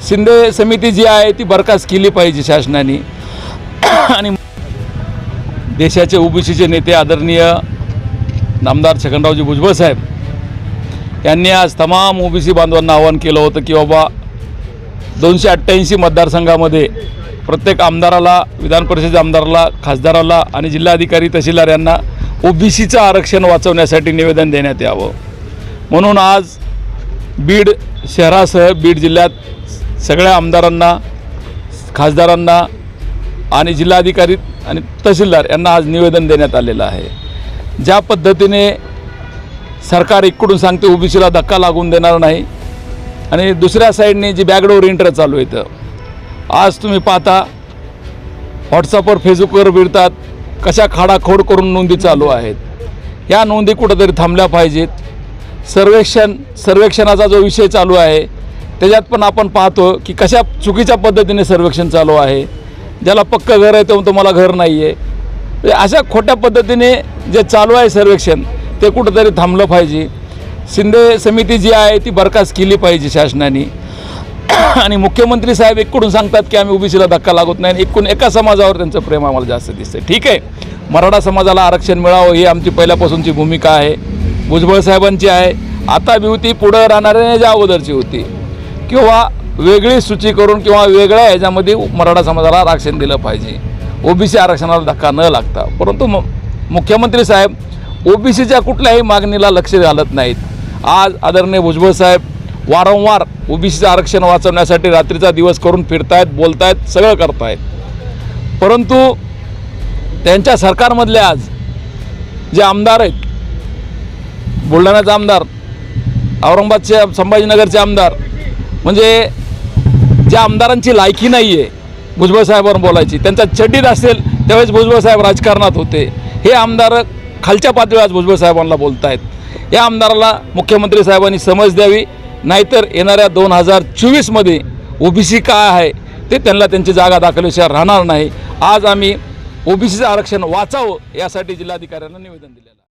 शिंदे समिती जी आहे ती बरखास्त केली पाहिजे शासनाने. आणि देशाचे ओबीसीचे नेते आदरणीय नामदार छगनरावजी भुजबळ साहेब यांनी आज तमाम ओबीसी बांधवांना आवाहन केलं होतं की बाबा दोनशे अठ्ठ्याऐंशी मतदारसंघामध्ये प्रत्येक आमदाराला विधान परिषदेच्या आमदाराला खासदाराला आणि जिल्हाधिकारी तहसीलदार यांना ओबीसीचं आरक्षण वाचवण्यासाठी निवेदन देण्यात यावं. म्हणून आज बीड शहरासह बीड जिल्ह्यात सगळ्या आमदारांना खासदारांना आणि जिल्हाधिकारी आणि तहसीलदार यांना आज निवेदन देण्यात आलेलं आहे. ज्या पद्धतीने सरकार इकडून सांगते ओबीसीला धक्का लागून देणार नाही आणि दुसऱ्या साईडने जी बॅकडोर इंटर चालू आहे आज तुम्ही पाहता व्हॉट्सअपवर फेसबुकवर भिडतात कशा खाडाखोड करून नोंदी चालू आहेत. या नोंदी कुठंतरी थांबल्या पाहिजेत. सर्वेक्षण सर्वेक्षणाचा जो विषय चालू आहे त्याच्यात पण आपण पाहतो की कशा चुकीच्या पद्धतीने सर्वेक्षण चालू आहे. ज्याला पक्कं घर आहे तो तुम्हाला घर नाही आहे म्हणजे अशा खोट्या पद्धतीने जे चालू आहे सर्वेक्षण ते कुठंतरी थांबलं पाहिजे. शिंदे समिती जी आहे ती बरखास्त केली पाहिजे शासनाने. आणि मुख्यमंत्री साहेब एकडून सांगतात की आम्ही ओबीसीला धक्का लागत नाही. आणि एकूण एका समाजावर त्यांचं प्रेम आम्हाला जास्त दिसतं ठीक आहे. मराठा समाजाला आरक्षण मिळावं ही आमची पहिल्यापासूनची भूमिका आहे. भुजबळ साहेबांची आहे. आता बी होती पुढं राहणाऱ्या अगोदरची होती किंवा वेगळी सूची करून किंवा वेगळ्या ह्याच्यामध्ये मराठा समाजाला आरक्षण दिलं पाहिजे. ओबीसी आरक्षणाला धक्का न लागता. परंतु म मुख्यमंत्री साहेब ओबीसीच्या कुठल्याही मागणीला लक्ष घालत नाहीत. आज आदरणीय भुजबळ साहेब वारंवार ओबीसीचं आरक्षण वाचवण्यासाठी रात्रीचा दिवस करून फिरतायत बोलतायत सगळं करतायत. परंतु त्यांच्या सरकारमधले आज जे आमदार आहेत बुलढाण्याचा आमदार औरंगाबादचे संभाजीनगरचे आमदार म्हणजे ज्या आमदारांची लायकी नाही आहे भुजबळ साहेबांवर बोलायची त्यांचा चड्डीत असेल त्यावेळेस भुजबळ साहेब राजकारणात होते. हे आमदार खालच्या पातळीवर आज भुजबळ साहेबांना बोलत आहेत या आमदाराला मुख्यमंत्री साहेबांनी समज द्यावी नाहीतर येणाऱ्या दोन हजार चोवीसमध्ये ओबीसी काय आहे ते त्यांना त्यांची जागा दाखवल्याशिवाय राहणार नाही. आज आम्ही ओबीसीचं आरक्षण वाचावं यासाठी जिल्हाधिकाऱ्यांना निवेदन दिलेलं आहे.